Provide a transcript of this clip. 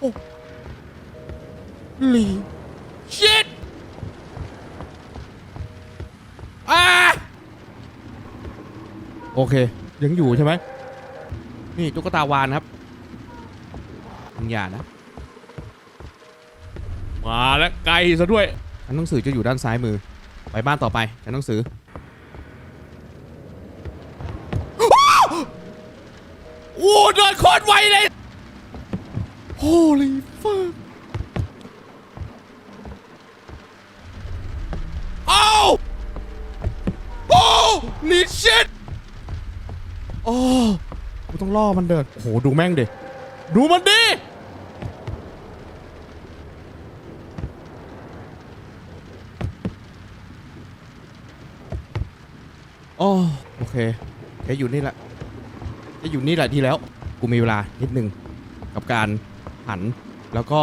โอ้ลีชิตอ่าโอเค ยังอยู่ใช่ไหม นี่ตุ๊กตาวานครับมึงอย่านะ มาแล้วไกลซะด้วยชั้นหนังสือจะอยู่ด้านซ้ายมือ ไปบ้านต่อไปชั้นหนังสือ โอ้เดินโคตรไวเลย Holy fuck โอ้โอ้นี่ชิตโอ้กูต้องล่อมันเดินโอ้โห ดูแม่งดิ ดูมันดิ โอ้โอเคแค่อยู่นี่แหละจะอยู่นี่แหละดีแล้ว กูมีเวลานิดนึงกับการ หัน แล้วก็